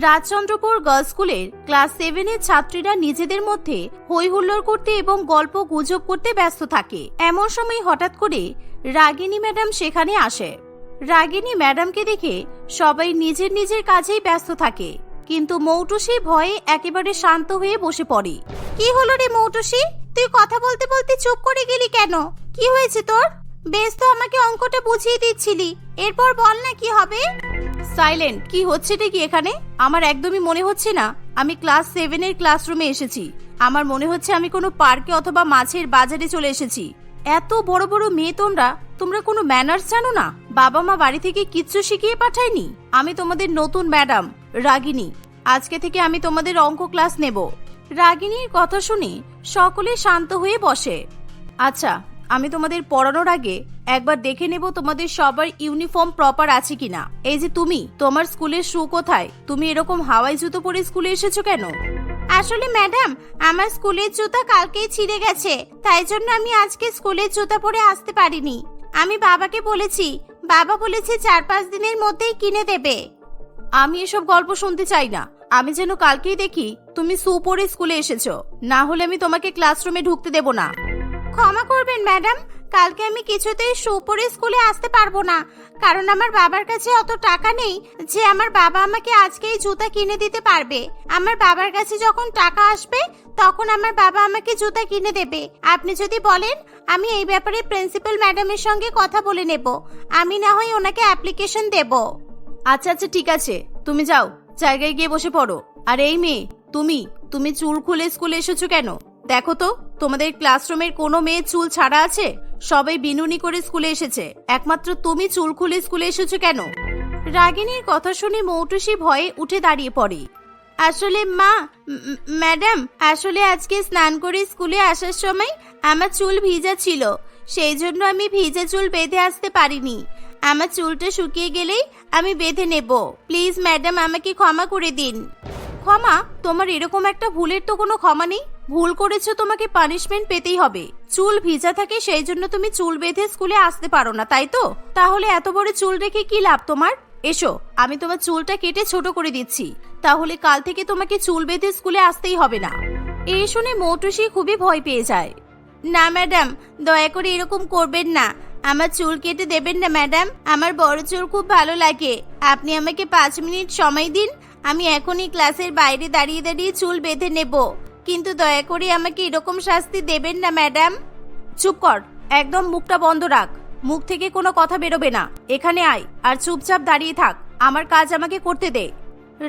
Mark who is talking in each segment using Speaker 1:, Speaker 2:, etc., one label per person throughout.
Speaker 1: Rajchandrapur girls স্কুলের class সেভেনের ছাত্রীরা নিজেদের মধ্যে হই হুল্লোড় করতে এবং গল্প গুজব করতে ব্যস্ত থাকে। এমন সময় হঠাৎ করে রাগিনী ম্যাডাম সেখানে আসে। রাগিনী ম্যাডামকে দেখে সবাই নিজের নিজের কাজেই ব্যস্ত থাকে। কিন্তু মৌটুসি ভয়ে একেবারে শান্ত হয়ে বসে পড়ে। কি হলো রে মৌটুসি? তুই কথা বলতে বলতে চুপ করে গেলি কেন? কি হয়েছে তোর? বেশ তো আমাকে অঙ্কটা বুঝিয়ে দিচ্ছিলি। এরপর বল না কি হবে। সাইলেন্ট, কি হচ্ছে কি এখানে? আমার একদমই মনে হচ্ছে না। আমি ক্লাস সেভেনের ক্লাসরুমে এসেছি। আমার মনে হচ্ছে আমি কোনো পার্কে অথবা মাছের বাজারে চলে এসেছি। এত বড় বড় মেয়ে তোমরা তোমরা কোনো ম্যানার্স জানো না? বাবা মা বাড়ি থেকে কিচ্ছু শিখিয়ে পাঠায়নি? আমি তোমাদের নতুন ম্যাডাম, রাগিনী। আজকে থেকে আমি তোমাদের অঙ্ক ক্লাস নেব। রাগিনীর কথা শুনে সকলে শান্ত হয়ে বসে। আচ্ছা আমি তোমাদের পড়ানোর আগে একবার দেখে নেব তোমাদের সবার ইউনিফর্ম প্রপার আছে কিনা। এই যে তুমি তোমার স্কুলের শু কোথায়? তুমি এরকম হাওয়াই জুতো পরে স্কুলে এসেছ কেন? আসলে ম্যাডাম আমার স্কুলের জুতা কালকেই ছিঁড়ে গেছে তাই জন্য আমি আজকে স্কুলের জুতা পরে আসতে পারিনি। আমি বাবাকে বলেছি বাবা বলেছে চার পাঁচ দিনের মধ্যেই কিনে দেবে। আমি এসব গল্প শুনতে চাই না। আমি যেন কালকেই দেখি তুমি সু পরে স্কুলে এসেছ। না হলে আমি তোমাকে ক্লাসরুমে ঢুকতে দেব না। ক্ষমা করবেন, ম্যাডাম। কালকে আমি কিছুতেই শু পরে স্কুলে আসতে পারব না। কারণ আমার বাবার কাছে অত টাকা নেই যে আমার বাবা আমাকে আজকেই জুতা কিনে দিতে পারবে। আমার বাবার কাছে যখন টাকা আসবে, তখন আমার বাবা আমাকে জুতা কিনে দেবে। আপনি যদি বলেন, আমি এই ব্যাপারে প্রিন্সিপাল ম্যাডামের সঙ্গে কথা বলে নেব। আমি না হয় ওনাকে অ্যাপ্লিকেশন দেব। আচ্ছা আচ্ছা ঠিক আছে। তুমি যাও, জায়গায় গিয়ে বসে পড়ো। আর, এই মেয়ে, তুমি? তুমি চুল খুলে স্কুলে এসেছ কেন? দেখো তো। তোমাদের ক্লাসরুমের কোনো মেয়ে চুল ছাড়া আছে? সবাই বিনুনি করে স্কুলে এসেছে। একমাত্র তুমি চুল খুলে স্কুলে এসেছ কেন? রাগিনীর কথা শুনে মৌটুসি ভয়ে উঠে দাঁড়িয়ে পড়ে। আসলে মা ম্যাডাম, আসলে আজকে স্নান করে স্কুলে আসার সময় আমার চুল ভিজা ছিল। সেই জন্য আমি ভিজা চুল বেঁধে আসতে পারিনি। আমার চুলটা শুকিয়ে গেলেই আমি বেঁধে নেব। প্লিজ ম্যাডাম, আমাকে ক্ষমা করে দিন। ক্ষমা? তোমার এরকম একটা ভুলের তো কোনো ক্ষমা নেই। ভুল করেছ, তোমাকে পানিশমেন্ট পেতেই হবে। চুল ভিজা থাকে, সেই জন্য তুমি চুল বেঁধে স্কুলে আসতে পারো না, তাই তো? তাহলে এত বড় চুল রেখে কি লাভ তোমার? এসো, আমি তোমার চুলটা কেটে ছোট করে দিচ্ছি। তাহলে কাল থেকে তোমাকে চুল বেঁধে স্কুলে আসতেই হবে না। এই শুনে মৌটুসি খুবই ভয় পেয়ে যায়। না ম্যাডাম দয়া করে এরকম করবেন না। আমার চুল কেটে দেবেন না ম্যাডাম আমার বড় চুল খুব ভালো লাগে। আপনি আমাকে পাঁচ মিনিট সময় দিন আমি এখনই ক্লাসের বাইরে দাঁড়িয়ে দাঁড়িয়ে চুল বেঁধে নেব। কিন্তু দয়া করে আমাকে এরকম শাস্তি দেবেন না, ম্যাডাম। চুপ কর, একদম মুখটা বন্ধ রাখ। মুখ থেকে কোনো কথা বেরোবে না। এখানে আয়, আর চুপচাপ দাঁড়িয়ে থাক। আমার কাজ আমাকে করতে দে।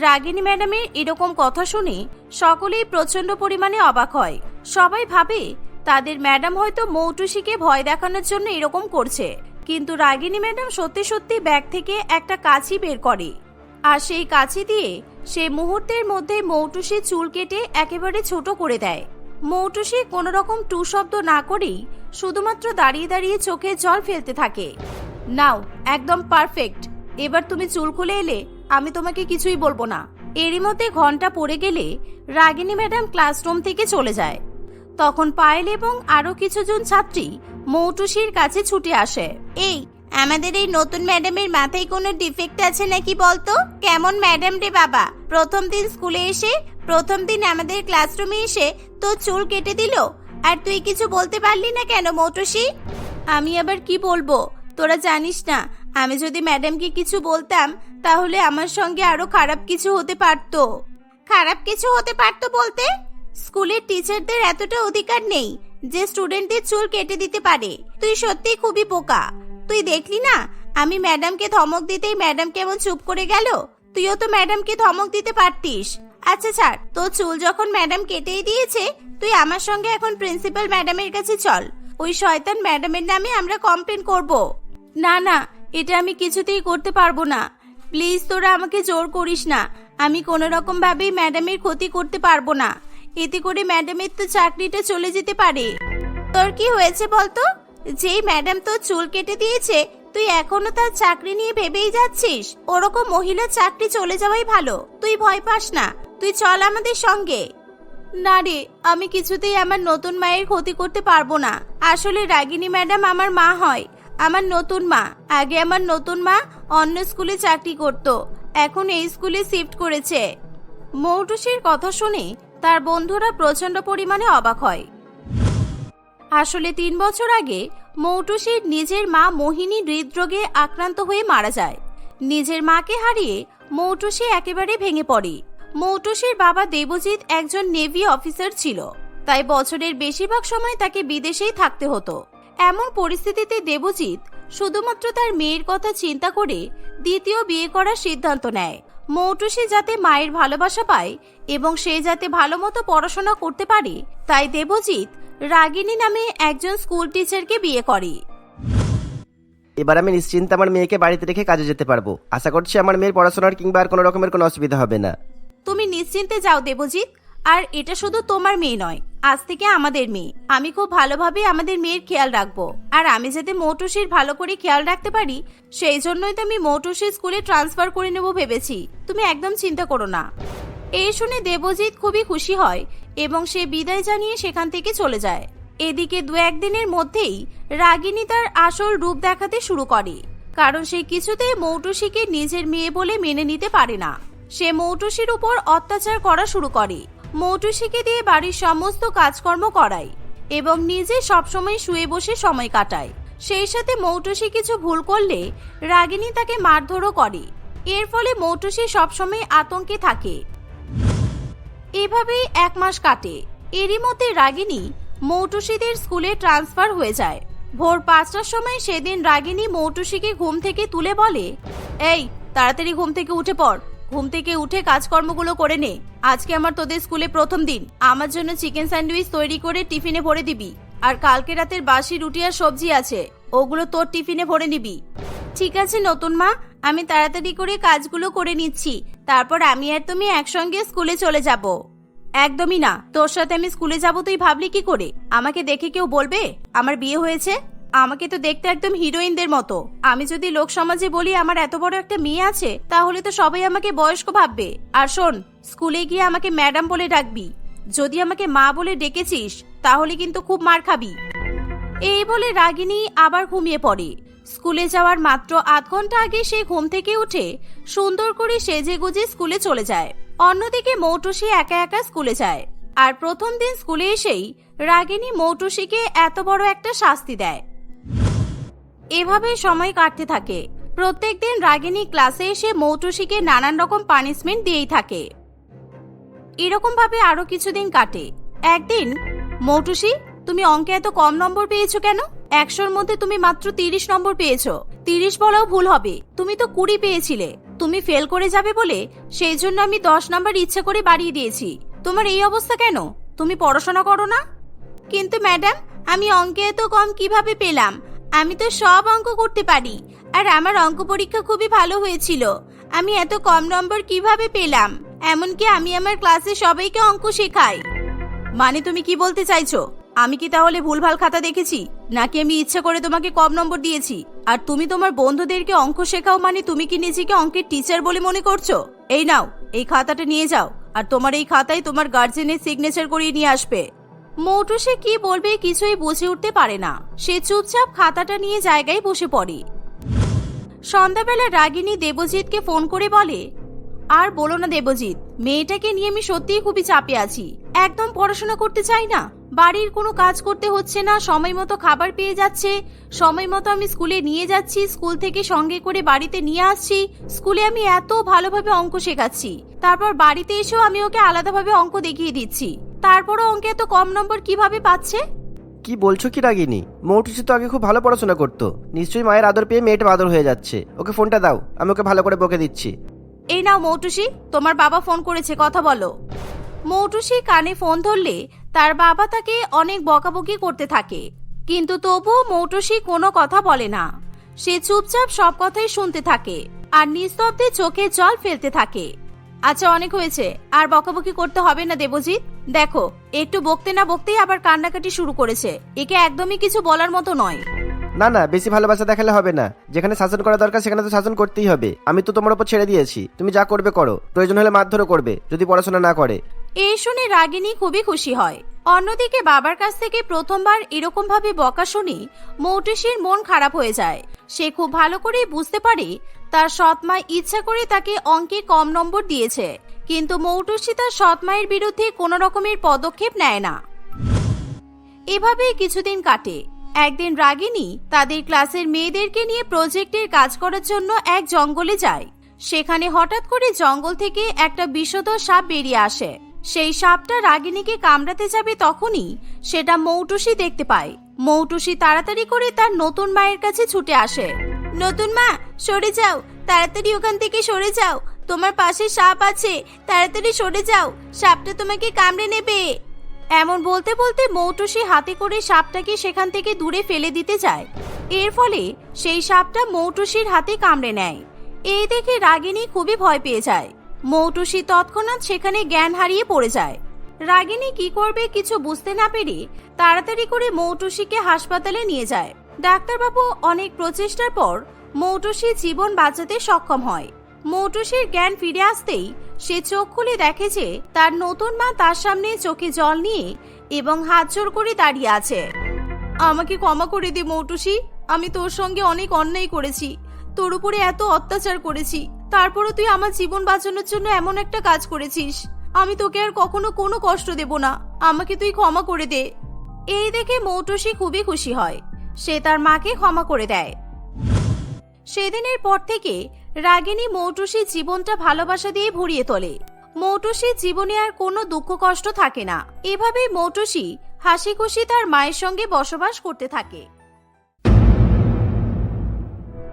Speaker 1: রাগিনী ম্যাডামের এরকম কথা শুনে সকলেই প্রচণ্ড পরিমাণে অবাক হয়। সবাই ভাবে, তাদের ম্যাডাম হয়তো মৌটুসিকে ভয় দেখানোর জন্য এরকম করছে। কিন্তু রাগিনী ম্যাডাম সত্যি সত্যি ব্যাগ থেকে একটা কাঁচি বের করে। আর সেই কাঁচি দিয়ে সে মুহূর্তের মধ্যে মৌটুসির চুল কেটে একেবারে ছোট করে দেয়। মৌটুসি কোনো রকম টু শব্দ না করেই শুধুমাত্র দাঁড়িয়ে দাঁড়িয়ে চোখে জল ফেলতে থাকে। নাও, একদম পারফেক্ট। এবার তুমি চুল খুলে এলে আমি তোমাকে কিছুই বলব না। এরই মধ্যে ঘণ্টা পড়ে গেলে রাগিনী ম্যাডাম ক্লাসরুম থেকে চলে যায়। তখন পায়েল এবং আরও কিছুজন ছাত্রী মৌটুসির কাছে ছুটে আসে। এই আমাদের এই নতুন ম্যাডামের মাথায় কোনো ডিফেক্ট আছে নাকি বলতো? কেমন ম্যাডাম রে বাবা? প্রথম দিন স্কুলে এসে, প্রথম দিন আমাদের ক্লাসরুমে এসে তো চুল কেটে দিল। আর তুই কিছু বলতে পারলি না কেন, মৌটুসি? আমি আবার কি বলব? তোরা জানিস না, আমি যদি ম্যাডামকে কিছু বলতাম, তাহলে আমার সঙ্গে আরও খারাপ কিছু হতে পারতো। খারাপ কিছু হতে পারতো বলতে? স্কুলের টিচারদের এতটা অধিকার নেই যে স্টুডেন্টদের চুল কেটে দিতে পারে। তুই সত্যি খুবই বোকা। তুই দেখলি না? আমি ম্যাডামকে ধমক দিতেই ম্যাডাম কেমন চুপ করে গেল? তুইও তো ম্যাডামকে ধমক দিতে পারতিস। আচ্ছা ছাড়, তোর চুল যখন ম্যাডাম কেটেই দিয়েছে, তুই আমার সঙ্গে এখন প্রিন্সিপাল ম্যাডামের কাছে চল। ওই শয়তান ম্যাডামের নামে আমরা কমপ্লেন করব। না না, এটা আমি কিছুতেই করতে পারব না। প্লিজ, তোরা আমাকে জোর করিস না। আমি কোনো রকম ভাবেই ম্যাডামের ক্ষতি করতে পারব না। এতে করে ম্যাডামের তো চাকরিটা চলে যেতে পারে। তোর কি হয়েছে বলতো? যেই ম্যাডাম তোর চুল কেটে দিয়েছে, তুই এখনও তার চাকরি নিয়ে ভেবেই যাচ্ছিস? ওরকম মহিলার চাকরি চলে যাওয়াই ভালো। তুই ভয় পাস না। তুই চল আমাদের সঙ্গে। না রে, আমি কিছুতেই আমার নতুন মায়ের ক্ষতি করতে পারব না। আসলে রাগিনী ম্যাডাম আমার মা হয়। আমার নতুন মা। আগে আমার নতুন মা অন্য স্কুলে চাকরি করত। এখন এই স্কুলে শিফট করেছে। মৌটুসির কথা শুনে তার বন্ধুরা প্রচণ্ড পরিমাণে অবাক হয়। আসলে তিন বছর আগে মৌটুসির নিজের মা মোহিনী হৃদরোগে আক্রান্ত হয়ে মারা যায়। নিজের মাকে হারিয়ে মৌটুসি একেবারে ভেঙে পড়ে। মৌটুসির বাবা দেবজিৎ একজন নেভি অফিসার ছিল, তাই বছরের বেশিরভাগ সময় তাকে বিদেশেই থাকতে হতো। এমন পরিস্থিতিতে দেবজিৎ শুধুমাত্র তার মেয়ের কথা চিন্তা করে দ্বিতীয় বিয়ে করার সিদ্ধান্ত নেয়। মৌটুসি যাতে মায়ের ভালোবাসা পায় এবং সে যাতে ভালো মতো পড়াশোনা করতে পারে, তাই দেবজিৎ রাগিনী নামে একজন স্কুল টিচারকে বিয়ে করে।
Speaker 2: এবার আমি নিশ্চিন্তে আমার মেয়েকে বাড়িতে রেখে কাজে যেতে পারব। আশা করছি আমার মেয়ের পড়াশোনার কিংবা আর কোনো রকমের কোনো অসুবিধা হবে না।
Speaker 1: তুমি নিশ্চিন্তে যাও দেবজিৎ। আর এটা শুধু তোমার মেয়ে নয় আজ থেকে আমাদের মেয়ে। আমি খুব ভালোভাবে আমাদের মেয়ের খেয়াল রাখব। আর আমি যাতে মৌটুসির ভালো করে খেয়াল রাখতে পারি সেই জন্যই তো আমি মৌটুসির স্কুলে ট্রান্সফার করে নেব ভেবেছি। তুমি একদম চিন্তা করো না। এই শুনে দেবজিৎ খুবই খুশি হয় এবং সে বিদায় জানিয়ে সেখান থেকে চলে যায়। এদিকে দু একদিনের মধ্যেই রাগিনী তার আসল রূপ দেখাতে শুরু করে, কারণ সে কিছুতেই মৌটুসিকে নিজের মেয়ে বলে মেনে নিতে পারে না। সে মৌটুসির উপর অত্যাচার করা শুরু করে, মৌটুসিকে দিয়ে বাড়ির সমস্ত কাজকর্ম করায় এবং নিজে সবসময় শুয়ে বসে সময় কাটায়। সেই সাথে মৌটুসি কিছু ভুল করলে রাগিনী তাকে মারধরও করে। এর ফলে মৌটুসি সবসময় আতঙ্কে থাকে এভাবেই এক মাস কাটে। এরই মধ্যে রাগিনী মৌটুসিদের স্কুলে ট্রান্সফার হয়ে যায়। ভোর পাঁচটার সময় সেদিন রাগিনী মৌটুসিকে ঘুম থেকে তুলে বলে, এই, তাড়াতাড়ি ঘুম থেকে উঠে পড়। ঘুম থেকে উঠে কাজকর্মগুলো করে নে। আজকে আমার তোদের স্কুলে প্রথম দিন। আমার জন্য চিকেন স্যান্ডউইচ তৈরি করে টিফিনে ভরে দিবি। আর কালকে রাতের বাসি, রুটি আর সবজি আছে। ওগুলো তোর টিফিনে ভরে নিবি। ঠিক আছে নতুন মা, আমি তাড়াতাড়ি করে কাজগুলো করে নিচ্ছি। তারপর আমি আর তুমি একসঙ্গে স্কুলে চলে যাব। একদমই না। তোর সাথে আমি স্কুলে যাব, তুই ভাবলি কি করে? আমাকে দেখে কেউ বলবে? আমার বিয়ে হয়েছে? আমাকে তো দেখতে একদম হিরোইনদের মতো। আমি যদি লোক সমাজে বলি আমার এত বড় একটা মেয়ে আছে, তাহলে তো সবাই আমাকে বয়স্ক ভাববে। আর শোন, স্কুলে গিয়ে আমাকে ম্যাডাম বলে ডাকবি। যদি আমাকে মা বলে ডেকেছিস, তাহলে কিন্তু খুব মার খাবি। এই বলে রাগিনী আবার ঘুমিয়ে পড়ে। স্কুলে যাওয়ার মাত্র আধ ঘণ্টা আগে সে ঘুম থেকে উঠে সুন্দর করে সেজে গুজে স্কুলে চলে যায়। অন্যদিকে মৌটুসি একা একা স্কুলে যায়। আর প্রথম দিন স্কুলে এসেই রাগিনী মৌটুসিকে এত বড় একটা শাস্তি দেয়। এভাবে সময় কাটতে থাকে। প্রত্যেক দিন রাগিনী ক্লাসে এসে মৌটুসিকে নানান রকম পানিশমেন্ট দিয়েই থাকে। এরকম ভাবে আরও কিছুদিন কাটে। একদিন, মৌটুসি, তুমি অঙ্কে এত কম নম্বর পেয়েছ কেন? একশোর মধ্যে তুমি মাত্র তিরিশ নম্বর পেয়েছ। তিরিশ বলাও ভুল হবে। তুমি তো কুড়ি পেয়েছিলে। তুমি ফেল করে যাবে বলে সেই জন্য আমি দশ নম্বর ইচ্ছে করে বাড়িয়ে দিয়েছি। তোমার এই অবস্থা কেন? তুমি পড়াশোনা করো না? কিন্তু ম্যাডাম, আমি অঙ্কে এত কম কীভাবে পেলাম? আমি তো সব অঙ্ক করতে পারি। আর আমার অঙ্ক পরীক্ষা খুবই ভালো হয়েছিল। আমি এত কম নম্বর কীভাবে পেলাম? এমনকি আমি আমার ক্লাসে সবাইকে অঙ্ক শেখাই। মানে তুমি কি বলতে চাইছো? আমি কি তাহলে ভুলভাল খাতা দেখেছি? নাকি আমি ইচ্ছা করে তোমাকে কম নম্বর দিয়েছি? আর তুমি তোমার বন্ধুদেরকে অঙ্ক শেখাও মানে তুমি কি নিজেকে অঙ্কের টিচার বলে মনে করছ? এই নাও, এই খাতাটা নিয়ে যাও। আর তোমার এই খাতায় তোমার গার্জেনের সিগনেচার করিয়ে নিয়ে আসবে। মৌটু সে কি বলবে কিছুই বুঝে উঠতে পারে না। সে চুপচাপ খাতাটা নিয়ে জায়গায় বসে পড়ে। সন্ধ্যাবেলা রাগিনী দেবজিৎকে ফোন করে বলে, আর বলো না দেবজিৎ, মেয়েটাকে নিয়ে আমি সত্যিই খুবই চাপে আছি। একদম পড়াশোনা করতে চাই না? বাড়ির কোনো কাজ করতে হচ্ছে না সময় মতো খাবার পেয়ে যাচ্ছে সময় মতো আমি স্কুলে নিয়ে যাচ্ছি স্কুল থেকে সঙ্গে করে বাড়িতে নিয়ে আসছি স্কুলে আমি এত ভালোভাবে অঙ্ক শেখাচ্ছি। তারপর বাড়িতে এসেও আমি ওকে আলাদাভাবে অঙ্ক দেখিয়ে দিচ্ছি। তারপরও অঙ্কে এত কম নম্বর কীভাবে পাচ্ছে?
Speaker 2: কি বলছো কি রাগিনী? মৌটুসি তো আগে খুব ভালো পড়াশোনা করতো। নিশ্চয়ই মায়ের আদর পেয়ে মেয়েটা আদর হয়ে যাচ্ছে। ওকে ফোনটা দাও আমি ওকে ভালো করে বকে দিচ্ছি।
Speaker 1: এই নাও মৌটুসি তোমার বাবা ফোন করেছে কথা বলো। মৌটুসি কানে ফোন ধরলে তার বাবা তাকে অনেক বকাবকি করতে থাকে। কিন্তু তবুও মৌটুসি কোনো কথা বলে না। সে চুপচাপ সব কথাই শুনতে থাকে আর নিস্তব্ধে চোখে জল ফেলতে থাকে। আচ্ছা অনেক হয়েছে। আর বকাবকি করতে হবে না দেবজিৎ। দেখো, একটু বকতে না বকতেই আবার কান্নাকাটি শুরু করেছে। একে একদমই কিছু বলার মতো নয়।
Speaker 2: না না, বেশি ভালোবাসা দেখালে হবে না। যেখানে শাসন করা দরকার, সেখানে তো শাসন করতেই হবে। আমি তো তোমার উপর ছেড়ে দিয়েছি। তুমি যা করবে করো। প্রয়োজন হলে মারধরও করবে, যদি পড়াশোনা না করে।
Speaker 1: এই শুনে রাগিনী খুবই খুশি হয়। অন্যদিকে বাবার কাছ থেকে প্রথমবার এরকম ভাবে বকা শুনে মৌটুসির মন খারাপ হয়ে যায়। সে খুব ভালো করেই বুঝতে পারে তার সৎমা ইচ্ছা করে তাকে অঙ্কে কম নম্বর দিয়েছে। কিন্তু মৌটুসি তার সৎমায়ের বিরুদ্ধে কোনো রকমের পদক্ষেপ নেয় না। এভাবেই কিছুদিন কাটে। একদিন রাগিনী তাদের ক্লাসের মেয়েদেরকে নিয়ে প্রজেক্টের কাজ করার জন্য এক জঙ্গলে যায়। সেখানে হঠাৎ করে জঙ্গল থেকে একটা বিষধর সাপ বেরিয়ে আসে। সেই সাপটা রাগিনীকে কামড়াতে যাবে তখনই সেটা মৌটুসি দেখতে পায়। মৌটুসি তাড়াতাড়ি করে তার নতুন মায়ের কাছে ছুটে আসে। নতুন মা, সরে যাও, তাড়াতাড়ি ওখান থেকে সরে যাও। তোমার পাশে সাপ আছে, তাড়াতাড়ি সরে যাও, সাপটা তোমাকে কামড়ে নেবে। এমন বলতে বলতে মৌটুসি হাতে করে সাপটাকে সেখান থেকে দূরে ফেলে দিতে যায়। এর ফলে সেই সাপটা মৌটুসির হাতে কামড়ে নেয়। এই দেখে রাগিনী খুবই ভয় পেয়ে যায়। মৌটুসি তৎক্ষণাৎ সেখানে জ্ঞান হারিয়ে পড়ে যায়। রাগিনী কি করবে কিছু বুঝতে না পেরে তাড়াতাড়ি করে মৌটুসিকে হাসপাতালে নিয়ে যায়। ডাক্তারবাবু অনেক প্রচেষ্টার পর মৌটুসি জীবন বাঁচাতে সক্ষম হয়। মৌটুসির জ্ঞান ফিরে আসতেই সে চোখ খুলে দেখে যে তার নতুন মা তার সামনে চোখে জল নিয়ে এবং হাত জোর করে দাঁড়িয়ে আছে। আমাকে ক্ষমা করে দে মৌটুসি, আমি তোর সঙ্গে অনেক অন্যায় করেছি তোর উপরে এত অত্যাচার করেছি। তারপরও তুই আমার জীবন বাঁচানোর জন্য এমন একটা কাজ করেছিস। আমি তোকে আর কখনো কোনো কষ্ট দেব না। আমাকে তুই ক্ষমা করে দে। এই দেখে মৌটুসি খুবই খুশি হয়। সে তার মাকে ক্ষমা করে দেয়। সেদিনের পর থেকে রাগিনী মৌটুসির জীবনটা ভালোবাসা দিয়ে ভরিয়ে তোলে। মৌটুসির জীবনে আর কোনো দুঃখ কষ্ট থাকে না। এভাবেই মৌটুসি হাসি খুশি তার মায়ের সঙ্গে বসবাস করতে থাকে।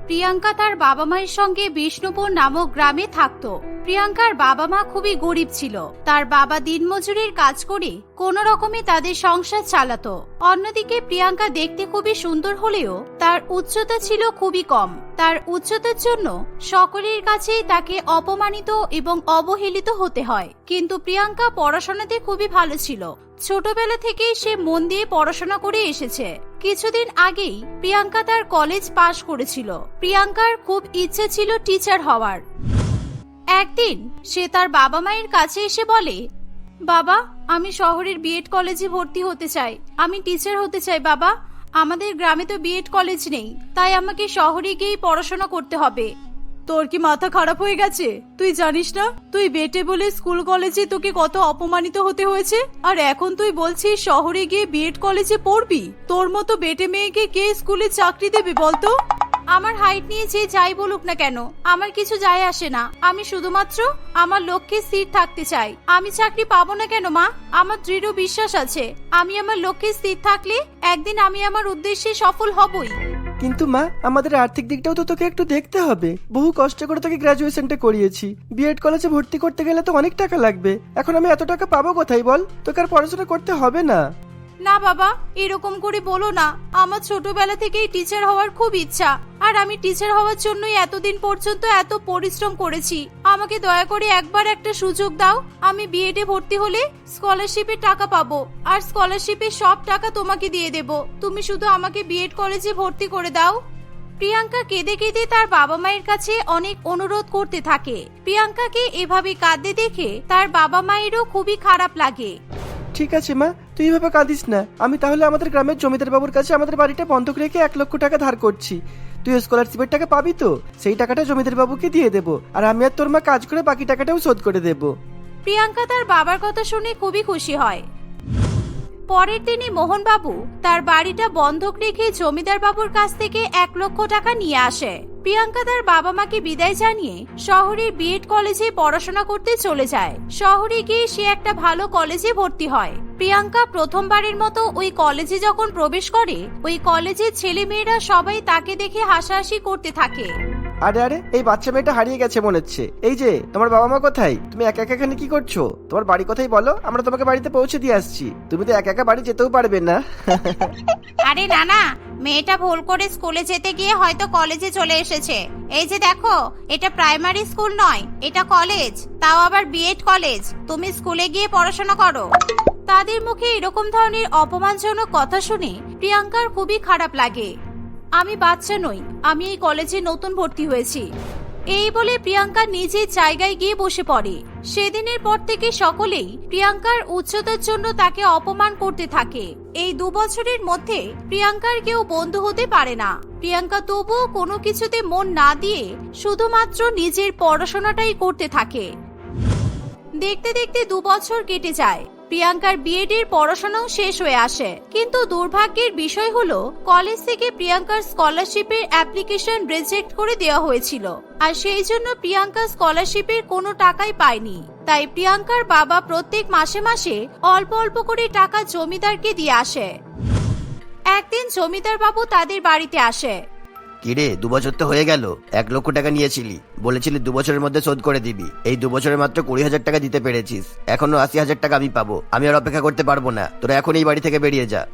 Speaker 1: প্রিয়াঙ্কা তার বাবা মায়ের সঙ্গে বিষ্ণুপুর নামক গ্রামে থাকতো। প্রিয়াঙ্কার বাবা মা খুবই গরিব ছিল। তার বাবা দিনমজুরির কাজ করে কোনো রকমে তাদের সংসার চালাতো। অন্যদিকে প্রিয়াঙ্কা দেখতে খুবই সুন্দর হলেও তার উচ্চতা ছিল খুবই কম। তার উচ্চতার জন্য সকলের কাছেই তাকে অপমানিত এবং অবহেলিত হতে হয়। কিন্তু প্রিয়াঙ্কা পড়াশোনাতে খুবই ভালো ছিল। ছোটবেলা থেকেই সে মন দিয়ে পড়াশোনা করে এসেছে। কিছুদিন আগেই প্রিয়াঙ্কা তার কলেজ পাশ করেছিল। প্রিয়াঙ্কার খুব ইচ্ছে ছিল টিচার হওয়ার। একদিন সে তার বাবা মায়ের কাছে এসে বলে, বাবা, আমি শহরের বিএড কলেজে ভর্তি হতে চাই। আমি টিচার হতে চাই, বাবা। আমাদের গ্রামে তো বিএড কলেজ নেই। তাই আমাকে শহরে গিয়েই পড়াশোনা করতে হবে। তোর কি মাথা খারাপ হয়ে গেছে? তুই জানিস না? তুই বেটে বলে স্কুল কলেজে তোকে কত অপমানিত হতে হয়েছে? আর এখন তুই বলছিস শহরে গিয়ে বিএড কলেজে পড়বি? তোর মতো বেটে মেয়েকে কে স্কুলে চাকরি দেবে বলতো? আমার হাইট নিয়ে যে যাই বলুক না কেন, আমার কিছু যায় আসে না। আমি শুধুমাত্র আমার লক্ষ্যে স্থির থাকতে চাই। আমি চাকরি পাবো না কেন, মা? আমার দৃঢ় বিশ্বাস আছে। আমি আমার লক্ষ্যে স্থির থাকলে একদিন আমি আমার উদ্দেশ্যে সফল হবই।
Speaker 2: কিন্তু মা, আমাদের আর্থিক দিকটাও তো তোকে একটু দেখতে হবে। বহু কষ্ট করে তোকে গ্রাজুয়েশনটা করিয়েছি। বিএড কলেজে ভর্তি করতে গেলে তো অনেক টাকা লাগবে। এখন আমি এত টাকা পাবো কোথায় বল? তোকে আর পড়াশোনা করতে হবে না।
Speaker 1: না বাবা, এরকম করে বলো না। আমার ছোটবেলা থেকেই টিচার হওয়ার খুব ইচ্ছা। আর আমি টিচার হওয়ার জন্যই এতদিন পর্যন্ত এত পরিশ্রম করেছি। আমাকে দয়া করে একবার একটা সুযোগ দাও। আমি বিএডে ভর্তি হলে স্কলারশিপের টাকা পাবো। আর স্কলারশিপের সব টাকা তোমাকে দিয়ে দেব। তুমি শুধু আমাকে বিএড কলেজে ভর্তি করে দাও। প্রিয়াঙ্কা কেঁদে কেঁদে তার বাবা মায়ের কাছে অনেক অনুরোধ করতে থাকে। প্রিয়াঙ্কাকে এভাবে কাঁদতে দেখে তার বাবা মায়েরও খুবই খারাপ লাগে।
Speaker 2: ঠিক আছে মা তুই এভাবে কাঁদিস না। আমি তাহলে আমাদের গ্রামের জমিদার বাবুর কাছে আমাদের বাড়িটা বন্ধক রেখে এক লক্ষ টাকা ধার করছি। তুই স্কলারশিপের টাকা পাবি তো? সেই টাকাটা জমিদার বাবুকে দিয়ে দেবো। আর আমি আর তোর মা কাজ করে বাকি টাকাটাও শোধ করে দেবো।
Speaker 1: প্রিয়াঙ্কা তার বাবার কথা শুনে খুবই খুশি হয়। পরের দিনই মোহনবাবু তার বাড়িটা বন্ধক রেখে জমিদার বাবুর কাছ থেকে এক লক্ষ টাকা নিয়ে আসে। প্রিয়াঙ্কা তার বাবা মাকে বিদায় জানিয়ে শহরের বিএড কলেজে পড়াশোনা করতে চলে যায়। শহরে গিয়ে সে একটা ভালো কলেজে ভর্তি হয়। প্রিয়াঙ্কা প্রথমবারের মতো ওই কলেজে যখন প্রবেশ করে, ওই কলেজের ছেলে মেয়েরা সবাই তাকে দেখে হাসাহাসি করতে থাকে।
Speaker 2: আরে আরে, এই বাচ্চা মেয়েটা হারিয়ে গেছে মনে হচ্ছে। এই যে, তোমার বাবা মা কোথায়? তুমি একা একা এখানে কি করছ? তোমার বাড়ি কোথায় বলো? আমরা তোমাকে বাড়িতে পৌঁছে দিয়ে আসছি। তুমি তো একা একা বাড়ি যেতেও পারবে না।
Speaker 1: আরে না না মেয়েটা ভুল করে স্কুলে যেতে গিয়ে হয়তো কলেজে চলে এসেছে। এই যে দেখো, এটা প্রাইমারি স্কুল নয়, এটা কলেজ। তাও আবার বিএড কলেজ। তুমি স্কুলে গিয়ে পড়াশোনা করো। তাদের মুখে এরকম ধরনের অপমানজনক কথা শুনে প্রিয়াঙ্কার খুবই খারাপ লাগে। আমি বাচ্চা নই, আমি এই কলেজে নতুন ভর্তি হয়েছি। এই বলে প্রিয়াঙ্কা নিজের জায়গায় গিয়ে বসে পড়ে। সেদিনের পর থেকে সকলেই প্রিয়াঙ্কার উচ্চতার জন্য তাকে অপমান করতে থাকে। এই দু বছরের মধ্যে প্রিয়াঙ্কার কেউ বন্ধু হতে পারে না। প্রিয়াঙ্কা তবুও কোনো কিছুতে মন না দিয়ে শুধুমাত্র নিজের পড়াশোনাটাই করতে থাকে। দেখতে দেখতে দু বছর কেটে যায়। প্রিয়াঙ্কার বিএড এর পড়াশোনাও শেষ হয়ে আসে। কিন্তু দুর্ভাগ্যের বিষয় হলো কলেজ থেকে প্রিয়াঙ্কার স্কলারশিপের অ্যাপ্লিকেশন রিজেক্ট করে দেওয়া হয়েছিল। আর সেই জন্য প্রিয়াঙ্কা স্কলারশিপের কোনো টাকাই পায়নি। তাই প্রিয়াঙ্কার বাবা প্রত্যেক মাসে মাসে অল্প অল্প করে টাকা জমিদারকে দিয়ে আসে। একদিন জমিদার বাবু তাদের বাড়িতে আসে।
Speaker 3: কিরে দু বছর তো হয়ে গেল। এক লক্ষ টাকা নিয়েছিলি। বলেছিলি দু বছরের মধ্যে শোধ করে দিবি। এই দু বছরে মাত্র কুড়ি হাজার টাকা দিতে পেরেছিস। এখনও আশি হাজার টাকা আমি পাবো। আমি আর অপেক্ষা করতে পারব না। তোরা এখন এই বাড়ি থেকে বেরিয়ে যা।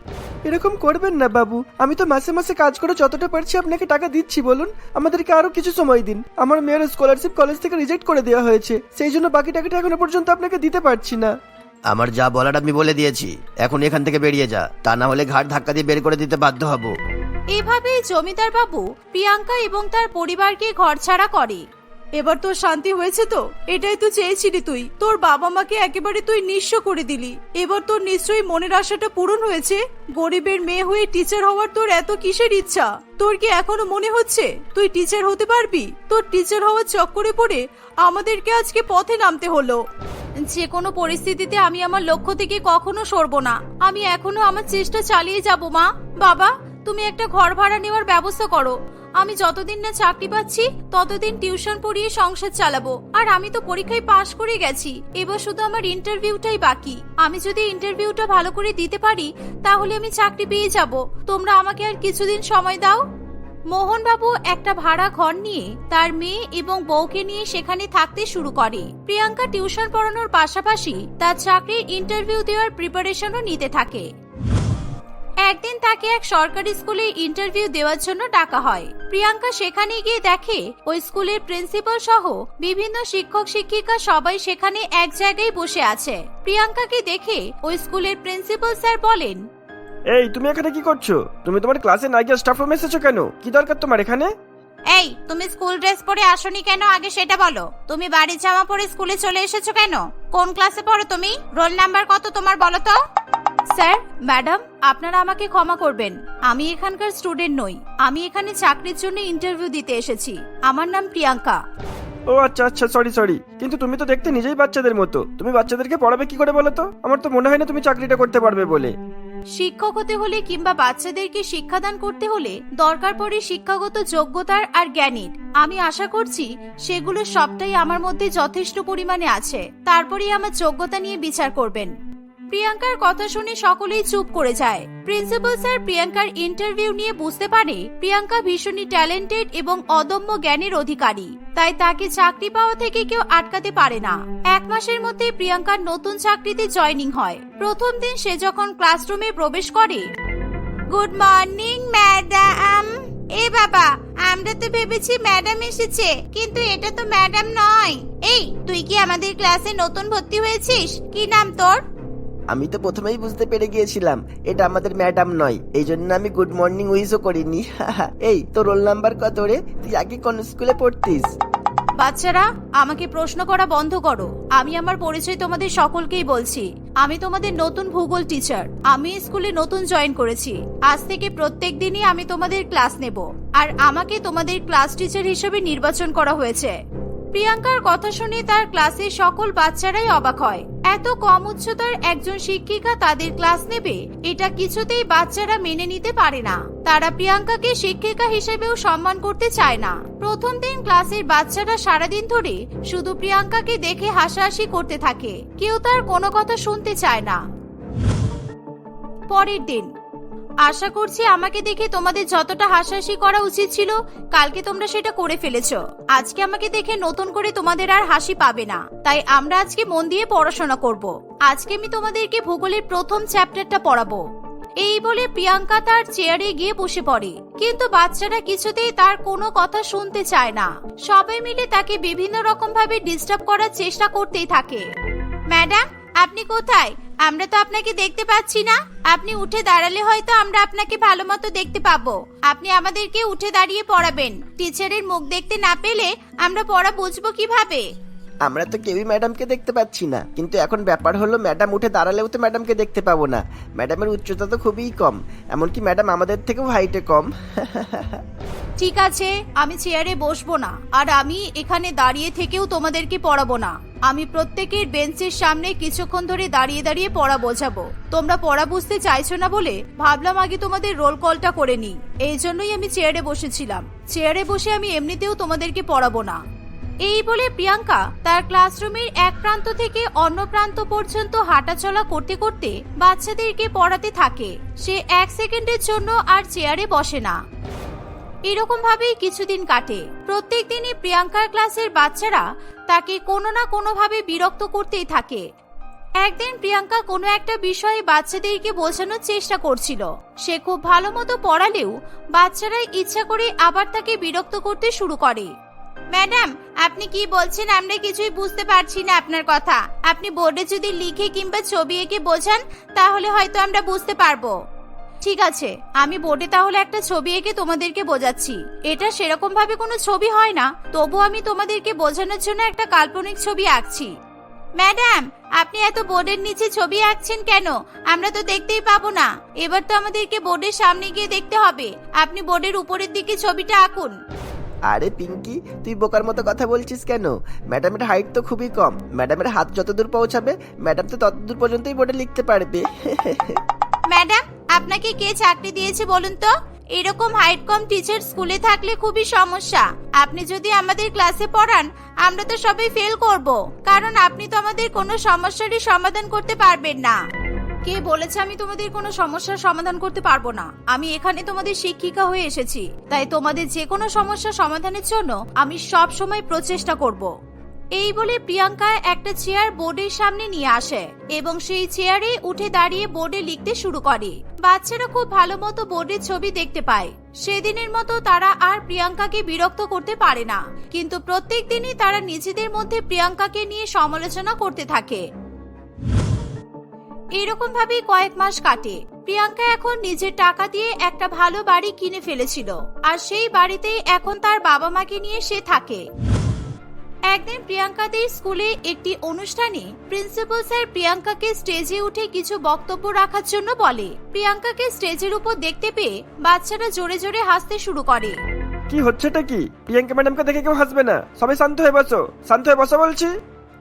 Speaker 2: এরকম করবেন না বাবু। আমি তো মাসে মাসে কাজ করে যতটা পারছি আপনাকে টাকা দিচ্ছি বলুন। আমাদেরকে আরও কিছু সময় দিন। আমার মেয়ের স্কলারশিপ কলেজ থেকে রিজেক্ট করে দেওয়া হয়েছে। সেই জন্য বাকি টাকাটা এখনও পর্যন্ত আপনাকে দিতে পারছি না।
Speaker 3: আমার যা বলার আমি বলে দিয়েছি। এখন এখান থেকে বেরিয়ে যা। তা না হলে ঘাট ধাক্কা দিয়ে বের করে দিতে বাধ্য হব।
Speaker 1: এভাবে জমিদার বাবু প্রিয়াঙ্কা এবং তার পরিবারকে ঘরছাড়া করে। এবার তোর শান্তি হয়েছে তো? এটাই তো চেয়েছিলি তুই। তোর বাবা মাকে একেবারে তুই নিঃস্ব করে দিলি। এবার তোর নিশ্চয়ই মনের আশাটা পূরণ হয়েছে? গরিবের মেয়ে হয়ে টিচার হওয়ার তোর এত কিসের ইচ্ছা? তোর কি এখনও মনে হচ্ছে? তুই টিচার হতে পারবি? তোর টিচার হওয়ার চক্করে পড়ে আমাদেরকে আজকে পথে নামতে হলো। যে কোনো পরিস্থিতিতে আমি আমার লক্ষ্য থেকে কখনো সরবো না। আমি এখনও আমার চেষ্টা চালিয়ে যাব মা। বাবা তুমি একটা ঘর ভাড়া নেওয়ার ব্যবস্থা করো। আমি যতদিন না চাকরি পাচ্ছি, ততদিন টিউশন পড়িয়ে সংসার চালাবো। আর আমি তো পরীক্ষায় পাশ করে গেছি। এবার শুধু আমার ইন্টারভিউটাই বাকি। আমি যদি ইন্টারভিউটা ভালো করে দিতে পারি, তাহলে আমি চাকরি পেয়ে যাব। তোমরা আমাকে আর কিছুদিন সময় দাও। মোহনবাবু একটা ভাড়া ঘর নিয়ে তার মেয়ে এবং বউকে নিয়ে সেখানে থাকতে শুরু করে। প্রিয়াঙ্কা টিউশন পড়ানোর পাশাপাশি তার চাকরির ইন্টারভিউ দেওয়ার প্রিপারেশনও নিতে থাকে। একদিন তাকে এক সরকারি স্কুলে ইন্টারভিউ দেওয়ার জন্য ডাকা হয়। প্রিয়াঙ্কা সেখানে গিয়ে দেখে, ওই স্কুলের প্রিন্সিপাল সহ বিভিন্ন শিক্ষক, শিক্ষিকা সবাই সেখানে এক জায়গায় বসে আছে। প্রিয়াঙ্কাকে দেখে ওই স্কুলের প্রিন্সিপাল স্যার বলেন,
Speaker 2: এই, তুমি এখানে কি করছ? তুমি তোমার ক্লাসে না গিয়ে স্টাফ রুমে এসেছ কেন? কি দরকার তোমার এখানে?
Speaker 1: এই তুমি স্কুল ড্রেস পরে আসনি কেন? আগে সেটা বলো। তুমি বাড়ির জামা পরে স্কুলে চলে এসেছ কেন? কোন ক্লাসে পড়ো তুমি? রোল নাম্বার কত তোমার বলো তো? স্যার ম্যাডাম আপনারা আমাকে ক্ষমা করবেন। আমি এখানকার স্টুডেন্ট নই। আমি এখানে চাকরির জন্য ইন্টারভিউ দিতে এসেছি। আমার নাম প্রিয়াঙ্কা।
Speaker 2: ও আচ্ছা আচ্ছা সরি সরি কিন্তু তুমি তো দেখতে নিজেই বাচ্চাদের মতো। তুমি বাচ্চাদেরকে পড়াবে কি করে বলো তো? আমার তো মনে হয় না তুমি চাকরিটা করতে পারবে বলে।
Speaker 1: শিক্ষক হতে হলে কিংবা বাচ্চাদেরকে শিক্ষাদান করতে হলে দরকার পড়ে শিক্ষাগত যোগ্যতার আর জ্ঞানের। আমি আশা করছি সেগুলো সবটাই আমার মধ্যে যথেষ্ট পরিমাণে আছে। তারপরেই আমার যোগ্যতা নিয়ে বিচার করবেন। প্রিয়াঙ্কার কথা শুনে সকলেই চুপ করে যায়। প্রিন্সিপাল স্যার প্রিয়াঙ্কার ইন্টারভিউ নিয়ে বুঝতে পারে প্রিয়াঙ্কা ভীষণই ট্যালেন্টেড এবং অদম্য জ্ঞানের অধিকারী। তাই তাকে চাকরি পাওয়া থেকে কেউ আটকাতে পারে না। এক মাসের মধ্যে প্রিয়াঙ্কার নতুন চাকরিতে জয়নিং হয়। প্রথম দিন সে যখন ক্লাসরুমে প্রবেশ করে গুড মর্নিং ম্যাডাম এ বাবা, আমরা তো ভেবেছি ম্যাডাম এসেছে, কিন্তু এটা তো ম্যাডাম নয়। এই, তুই কি আমাদের ক্লাসে নতুন ভর্তি হয়েছিস? কি নাম তোর?
Speaker 3: আমি তো প্রথমেই বুঝতে পেরে গিয়েছিলাম, এটা আমাদের ম্যাডাম নয়। এই জন্য আমি গুড মর্নিং উইশও করিনি। এই, তোর রোল নাম্বার কত রে? তুই আগে কোন স্কুলে পড়তিস?
Speaker 1: বাচ্চারা, আমাকে প্রশ্ন করা বন্ধ করো। আমি আমার পরিচয় তোমাদের সকলকেই বলছি। আমি তোমাদের নতুন ভূগোল টিচার আমি স্কুলে নতুন জয়েন করেছি। আজ থেকে প্রত্যেক দিনই আমি তোমাদের ক্লাস নেব। আর আমাকে তোমাদের ক্লাস টিচার হিসেবে নির্বাচন করা হয়েছে। প্রিয়াঙ্কার কথা শুনে তার ক্লাসের সকল বাচ্চারাই অবাক হয়। এত কম উচ্চতার একজন শিক্ষিকা তাদের ক্লাস নেবে, এটা কিছুতেই বাচ্চারা মেনে নিতে পারে না। তারা প্রিয়াঙ্কাকে শিক্ষিকা হিসেবেও সম্মান করতে চায় না। প্রথম দিন ক্লাসের বাচ্চারা সারাদিন ধরে শুধু প্রিয়াঙ্কাকে দেখে হাসাহাসি করতে থাকে। কেউ তার কোনো কথা শুনতে চায় না। পরের দিন আশা করছি আমাকে দেখে তোমাদের যতটা হাসাহাসি করা উচিত ছিল, কালকে তোমরা সেটা করে ফেলেছো। আজকে আমাকে দেখে নতুন করে তোমাদের আর হাসি পাবে না। তাই আমরা আজকে মন দিয়ে পড়াশোনা করব। আজকে আমি তোমাদেরকে ভূগোলের প্রথম চ্যাপ্টারটা পড়াবো। এই বলে প্রিয়াঙ্কা তার চেয়ারে গিয়ে বসে পড়ে। কিন্তু বাচ্চারা কিছুতেই তার কোনো কথা শুনতে চায় না। সবাই মিলে তাকে বিভিন্ন রকম ভাবে ডিস্টার্ব করার চেষ্টা করতেই থাকে। ম্যাডাম আপনি কোথায়? আমরা তো আপনাকে দেখতে পাচ্ছি না। আপনি উঠে দাঁড়ালে হয়তো আমরা আপনাকে ভালো মতো দেখতে পাবো। আপনি আমাদেরকে উঠে দাঁড়িয়ে পড়াবেন। টিচারের মুখ দেখতে না পেলে আমরা পড়া বুঝব কীভাবে?
Speaker 2: আমরা তো কেউই ম্যাডামকে দেখতে পাচ্ছি না। কিন্তু এখন ব্যাপার হলো, ম্যাডাম উঠে দাঁড়ালেও তো ম্যাডামকে দেখতে পাবো না। ম্যাডামের উচ্চতা তো খুবই কম। এমনকি ম্যাডাম আমাদের থেকেও হাইটে কম।
Speaker 1: ঠিক আছে, আমি চেয়ারে বসবো না। আর আমি এখানে দাঁড়িয়ে থেকেও তোমাদেরকে পড়াবো না। আমি প্রত্যেকের বেঞ্চের সামনে কিছুক্ষণ ধরে দাঁড়িয়ে দাঁড়িয়ে পড়া বোঝাবো। তোমরা পড়া বুঝতে চাইছো না বলে ভাবলাম আগে তোমাদের রোল কলটা করে নিই। এই জন্যই আমি চেয়ারে বসেছিলাম। চেয়ারে বসে আমি এমনিতেও তোমাদেরকে পড়াবো না। এই বলে প্রিয়াঙ্কা তার ক্লাসরুমের এক প্রান্ত থেকে অন্য প্রান্ত পর্যন্ত হাঁটাচলা করতে করতে বাচ্চাদেরকে পড়াতে থাকে। সে এক সেকেন্ডের জন্য আর চেয়ারে বসে না। এরকম ভাবেই কিছুদিন কাটে। প্রত্যেক দিনই প্রিয়াঙ্কার ক্লাসের বাচ্চারা তাকে কোনো না কোনোভাবে বিরক্ত করতেই থাকে। একদিন প্রিয়াঙ্কা কোনো একটা বিষয়ে বাচ্চাদেরকে বোঝানোর চেষ্টা করছিল। সে খুব ভালো মতো পড়ালেও বাচ্চারা ইচ্ছা করে আবার তাকে বিরক্ত করতে শুরু করে। ম্যাডাম, আপনি কি বলছেন আমরা কিছুই বুঝতে পারছি না আপনার কথা। আপনি বোর্ডে যদি লিখে কিংবা ছবি এঁকে বোঝান, তাহলে হয়তো আমরা বুঝতে পারব। ঠিক আছে, আমি বোর্ডে তাহলে একটা ছবি এঁকে তোমাদেরকে বোঝাচ্ছি। এটা সেরকম ভাবে কোনো ছবি হয় না, তবু আমি তোমাদেরকে বোঝানোর জন্য একটা কাল্পনিক ছবি আঁকছি। ম্যাডাম, আপনি এত বোর্ডের নিচে ছবি আঁকছেন কেন? আমরা তো দেখতেই পাবো না। এবার তো আমাদেরকে বোর্ডের সামনে গিয়ে দেখতে হবে। আপনি বোর্ডের উপরের দিকে ছবিটা আঁকুন।
Speaker 2: আরে পিঙ্কি, তুই বোকার মতো কথা বলছিস কেন? ম্যাডামের হাইট তো খুবই কম। ম্যাডামের হাত যতদূর পৌঁছাবে, ম্যাডাম তো ততদূর পর্যন্তই বোর্ডে লিখতে পারবে।
Speaker 1: ম্যাডাম, আপনাকে কে চাকরি দিয়েছে বলুন তো? এরকম হাইট কম টিচার স্কুলে থাকলে খুবই সমস্যা। আপনি যদি আমাদের ক্লাসে পড়ান, আমরা তো সবাই ফেল করব। কারণ আপনি তো আমাদের কোনো সমস্যারই সমাধান করতে পারবেন না। কে বলেছে আমি তোমাদের কোনো সমস্যার সমাধান করতে পারব না? আমি এখানে তোমাদের শিক্ষিকা হয়ে এসেছি। তাই তোমাদের যে কোনো সমস্যা সমাধানের জন্য আমি সব সময় প্রচেষ্টা করব। এই বলে প্রিয়াঙ্কা একটা চেয়ার বোর্ডের সামনে নিয়ে আসে এবং সেই চেয়ারে উঠে দাঁড়িয়ে বোর্ডে লিখতে শুরু করে। বাচ্চারা খুব ভালো মতো বোর্ডের ছবি দেখতে পায়। সেদিনের মতো তারা আর প্রিয়াঙ্কাকে বিরক্ত করতে পারে না। কিন্তু প্রত্যেক দিনই তারা নিজেদের মধ্যে প্রিয়াঙ্কাকে নিয়ে সমালোচনা করতে থাকে। এরকম ভাবে কয়েক মাস কাটে। প্রিয়াঙ্কা এখন নিজের টাকা দিয়ে একটা ভালো বাড়ি কিনে ফেলেছিল। আর সেই বাড়িতেই এখন তার বাবা মাকে নিয়ে সে থাকে। একদিন প্রিয়াঙ্কাদের স্কুলে একটি অনুষ্ঠানে প্রিন্সিপাল স্যার প্রিয়াঙ্কাকে স্টেজে উঠে কিছু বক্তব্য রাখার জন্য বলে। প্রিয়াঙ্কাকে স্টেজের উপর দেখতে পেয়ে বাচ্চারা জোরে জোরে হাসতে শুরু করে।
Speaker 2: কি হচ্ছেটা কি? প্রিয়াঙ্কা ম্যাডামকে দেখে কেউ হাসবে না। সবাই শান্ত হয়ে বসো। শান্ত হয়ে বসো বলছি।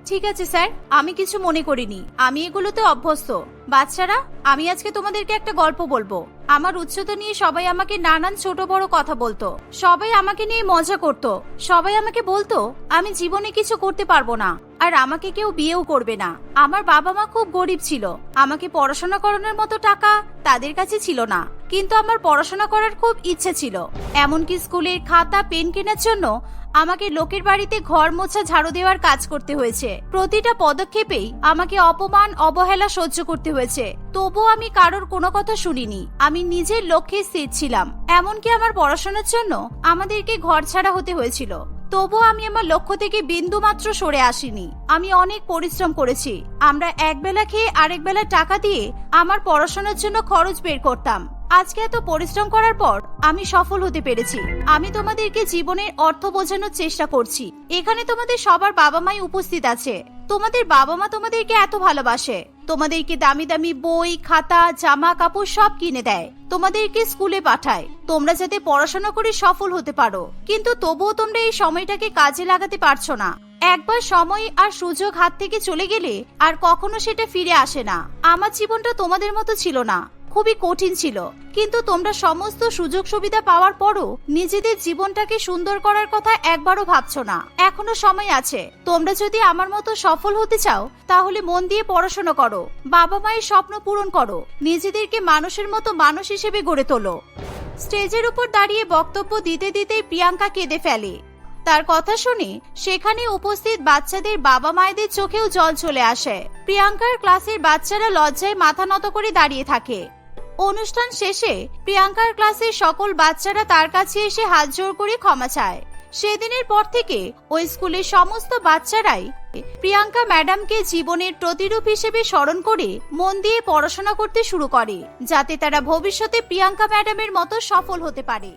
Speaker 1: ঠিক আছে, স্যার। আমি কিছু মনে করিনি। আমি এগুলোতে অভ্যস্ত। বাচ্চারা, আমি আজকে তোমাদেরকে একটা গল্প বলব। আমার উচ্চতা নিয়ে সবাই আমাকে নানান ছোট বড় কথা বলতো। সবাই আমাকে নিয়ে মজা করত। সবাই আমাকে বলতো, আমি জীবনে কিছু করতে পারব না। আর আমাকে কেউ বিয়েও করবে না। আমার বাবা মা খুব গরিব ছিল। আমাকে পড়াশোনা করানোর মতো টাকা তাদের কাছে ছিল না। কিন্তু আমার পড়াশোনা করার খুব ইচ্ছে ছিল। এমনকি স্কুলের খাতা, পেন কেনার জন্য আমাকে লোকের বাড়িতে ঘর মোছা ঝাড়ু দেওয়ার কাজ করতে হয়েছে। প্রতিটা পদক্ষেপেই আমাকে অপমান, অবহেলা সহ্য করতে হয়েছে। তবুও আমি কারোর কোনো কথা শুনিনি। আমি নিজের লক্ষ্যে স্থির ছিলাম। এমনকি আমার পড়াশোনার জন্য আমাদেরকে ঘর ছাড়া হতে হয়েছিল। তবুও আমি আমার লক্ষ্য থেকে বিন্দু মাত্র সরে আসিনি। আমি অনেক পরিশ্রম করেছি। আমরা একবেলা খেয়ে আরেক বেলা টাকা দিয়ে আমার পড়াশোনার জন্য খরচ বের করতাম। আজকে এত পরিশ্রম করার পর আমি সফল হতে পেরেছি। আমি তোমাদেরকে জীবনের অর্থ বোঝানোর চেষ্টা করছি। এখানে তোমাদের সবার বাবা মাই উপস্থিত আছে। তোমাদের বাবা মা তোমাদেরকে এত ভালোবাসে। তোমাদেরকে দামি দামি বই, খাতা জামা কাপড় সব কিনে দেয়। তোমাদেরকে স্কুলে পাঠায়। তোমরা যাতে পড়াশোনা করে সফল হতে পারো। কিন্তু তবুও তোমরা এই সময়টাকে কাজে লাগাতে পারছ না। একবার সময় আর সুযোগ হাত থেকে চলে গেলে আর কখনো সেটা ফিরে আসে না। আমার জীবনটা তোমাদের মতো ছিল না। খুবই কঠিন ছিল। কিন্তু তোমরা সমস্ত সুযোগ সুবিধা পাওয়ার পরও নিজেদের জীবনটাকে সুন্দর করার কথা একবারও ভাবছ না। এখনও সময় আছে। তোমরা যদি আমার মতো সফল হতে চাও, তাহলে মন দিয়ে পড়াশোনা করো। বাবা মায়ের স্বপ্ন পূরণ করো। নিজেদেরকে মানুষের মতো মানুষ হিসেবে গড়ে তোলো। স্টেজের উপর দাঁড়িয়ে বক্তব্য দিতে দিতেই প্রিয়াঙ্কা কেঁদে ফেলে। তার কথা শুনে সেখানে উপস্থিত বাচ্চাদের বাবা মায়েদের চোখেও জল চলে আসে। প্রিয়াঙ্কার ক্লাসের বাচ্চারা লজ্জায় মাথা নত করে দাঁড়িয়ে থাকে। অনুষ্ঠান শেষে প্রিয়াঙ্কার ক্লাসের সকল বাচ্চারা তার কাছে এসে হাত জোর করে ক্ষমা চায়। সেদিনের পর থেকে ওই স্কুলের সমস্ত বাচ্চারাই প্রিয়াঙ্কা ম্যাডামকে জীবনের প্রতিরূপ হিসেবে স্মরণ করে মন দিয়ে পড়াশোনা করতে শুরু করে, যাতে তারা ভবিষ্যতে প্রিয়াঙ্কা ম্যাডামের মতো সফল হতে পারে।